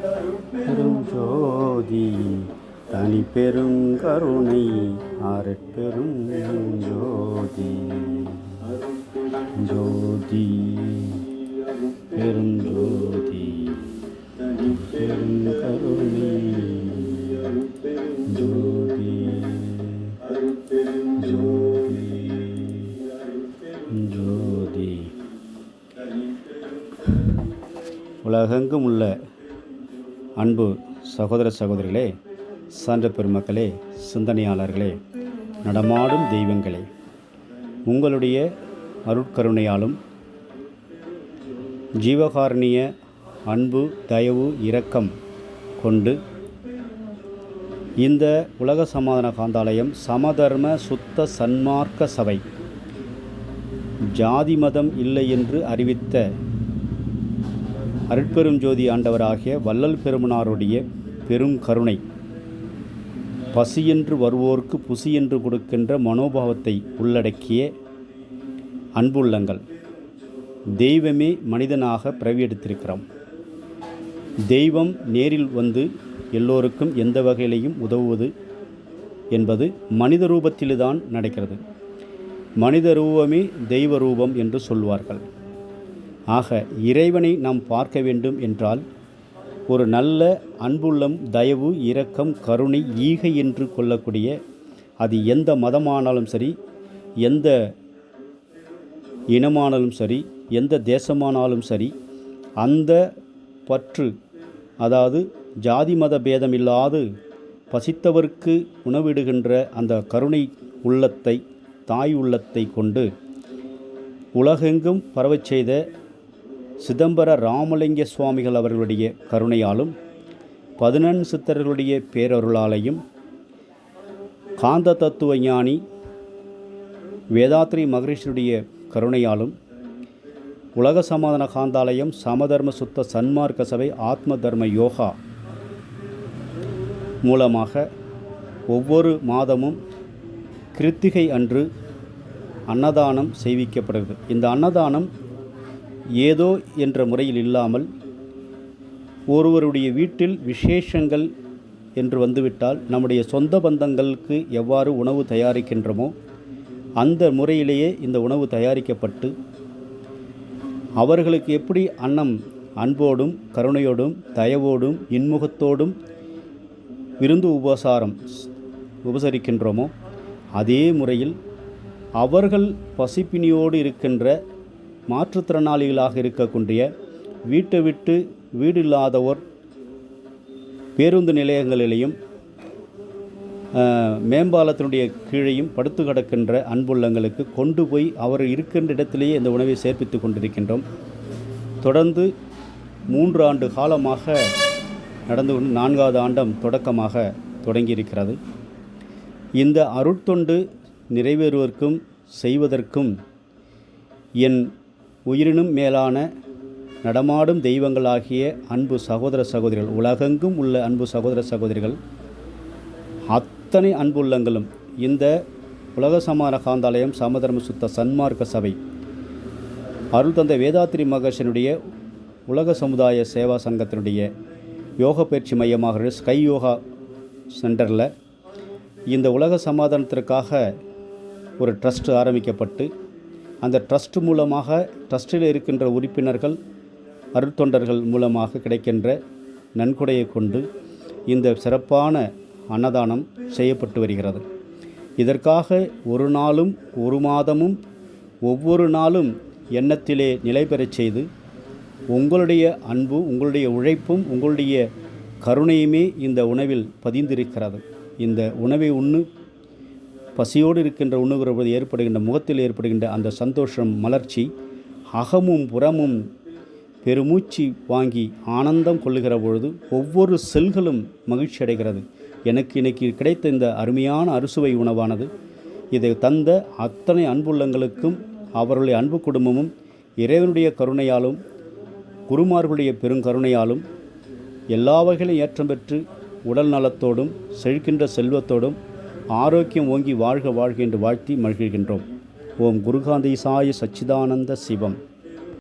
பெரும் ஜோதி தனி பெரும் கருணை அருட்பெரும் ஜோதி. ஜோதி பெரும் ஜோதி பெரும் கருணை. ஜோதி ஜோதி ஜோதி. உலகெங்கும் உள்ள அன்பு சகோதர சகோதரிகளே சான்ற பெருமக்களே சிந்தனையாளர்களே நடமாடும் தெய்வங்களே உங்களுடைய அருட்கருணையாலும் ஜீவகாரணிய அன்பு தயவு இரக்கம் கொண்டு இந்த உலக சமாதான காந்தாலயம் சமதர்ம சுத்த சன்மார்க்க சபை ஜாதி மதம் இல்லை என்று அறிவித்த அருட்பெரும் ஜோதி ஆண்டவராகிய வள்ளல் பெருமனாருடைய பெரும் கருணை. பசியென்று வருவோர்க்கு புசியென்று கொடுக்கின்ற மனோபாவத்தை உள்ளடக்கிய அன்புள்ளங்கள். தெய்வமே மனிதனாக பிறவி எடுத்திருக்கிறோம். தெய்வம் நேரில் வந்து எல்லோருக்கும் எந்த வகையிலையும் உதவுவது என்பது மனித ரூபத்தில்தான் நடக்கிறது. மனித ரூபமே தெய்வ ரூபம் என்று சொல்வார்கள். ஆக இறைவனை நாம் பார்க்க வேண்டும் என்றால் ஒரு நல்ல அன்புள்ளம் தயவு இரக்கம் கருணை ஈகை என்று கொள்ளக்கூடிய அது எந்த மதமானாலும் சரி எந்த இனமானாலும் சரி எந்த தேசமானாலும் சரி அந்த பற்று அதாவது ஜாதி மத பேதமில்லாது பசித்தவர்க்கு உணவிடுகின்ற அந்த கருணை உள்ளத்தை தாய் உள்ளத்தை கொண்டு உலகெங்கும் பரவச் செய்த சிதம்பர ராமலிங்க சுவாமிகள் அவர்களுடைய கருணையாலும் பதினெண் சித்தர்களுடைய பேரருளாலையும் காந்த தத்துவ ஞானி வேதாத்ரி மகரிஷியுடைய கருணையாலும் உலக சமாதான காந்தாலயம் சமதர்ம சுத்த சன்மார்க்க சபை ஆத்ம தர்ம யோகா மூலமாக ஒவ்வொரு மாதமும் கிருத்திகை அன்று அன்னதானம் செய்விக்கப்படுகிறது. இந்த அன்னதானம் ஏதோ என்ற முறையில் இல்லாமல் ஒருவருடைய வீட்டில் விசேஷங்கள் என்று வந்துவிட்டால் நம்முடைய சொந்த பந்தங்களுக்கு எவ்வாறு உணவு தயாரிக்கின்றோமோ அந்த முறையிலேயே இந்த உணவு தயாரிக்கப்பட்டு அவர்களுக்கு எப்படி அன்னம் அன்போடும் கருணையோடும் தயவோடும் இன்முகத்தோடும் விருந்து உபசாரம் உபசரிக்கின்றோமோ அதே முறையில் அவர்கள் பசிப்பினியோடு இருக்கின்ற மாற்றுத்திறனாளிகளாக இருக்கக்கூடிய வீட்டை விட்டு வீடு இல்லாதவர் பேருந்து நிலையங்களிலேயும் மேம்பாலத்தினுடைய கீழையும் படுத்து கிடக்கின்ற அன்புள்ளங்களுக்கு கொண்டு போய் அவர் இருக்கின்ற இடத்திலேயே இந்த உணவை சேர்ப்பித்து கொண்டிருக்கின்றோம். தொடர்ந்து மூன்று ஆண்டு காலமாக நடந்து கொண்டு நான்காவது ஆண்டம் தொடக்கமாக தொடங்கியிருக்கிறது. இந்த அருட்தொண்டு நிறைவேறுவதற்கும் செய்வதற்கும் என் உயிரினும் மேலான நடமாடும் தெய்வங்களாகிய அன்பு சகோதர சகோதரிகள் உலகெங்கும் உள்ள அன்பு சகோதர சகோதரிகள் அத்தனை அன்புள்ளங்களும் இந்த உலக சமார காந்தாலயம் சமதர்ம சுத்த சன்மார்க்க சபை அருள் தந்தை வேதாத்திரி மகர்ஷனுடைய உலக சமுதாய சேவா சங்கத்தினுடைய யோக பயிற்சி மையமாக ஸ்கை யோகா சென்டரில் இந்த உலக சமாதானத்திற்காக ஒரு ட்ரஸ்ட் ஆரம்பிக்கப்பட்டு அந்த ட்ரஸ்ட் மூலமாக ட்ரஸ்ட்டில் இருக்கின்ற உறுப்பினர்கள் அருட்தொண்டர்கள் மூலமாக கிடைக்கின்ற நன்கொடையை கொண்டு இந்த சிறப்பான அன்னதானம் செய்யப்பட்டு வருகிறது. இதற்காக ஒரு நாளும் ஒரு மாதமும் ஒவ்வொரு நாளும் எண்ணத்திலே நிலை பெறச் செய்து உங்களுடைய அன்பு உங்களுடைய உழைப்பும் உங்களுடைய கருணையுமே இந்த உணவில் பதிந்திருக்கிறது. இந்த உணவை உண்ணு பசியோடு இருக்கின்ற உண்ணுகிற ஏற்படுகின்ற முகத்தில் ஏற்படுகின்ற அந்த சந்தோஷம் மலர்ச்சி அகமும் புறமும் பெருமூச்சு வாங்கி ஆனந்தம் கொள்ளுகிற பொழுது ஒவ்வொரு செல்களும் மகிழ்ச்சி அடைகிறது. எனக்கு இன்னைக்கு கிடைத்த இந்த அருமையான அறுசுவை உணவானது இதை தந்த அத்தனை அன்புள்ளங்களுக்கும் அவர்களுடைய அன்பு குடும்பமும் இறைவனுடைய கருணையாலும் குருமார்களுடைய பெருங்கருணையாலும் எல்லா வகையிலும் ஏற்றம் பெற்று உடல் நலத்தோடும் செழிக்கின்ற செல்வத்தோடும் ஆரோக்கியம் ஓங்கி வாழ்க வாழ்க என்று வாழ்த்தி மகிழ்கின்றோம். ஓம் குருகாந்தீசாய சச்சிதானந்த சிவம்.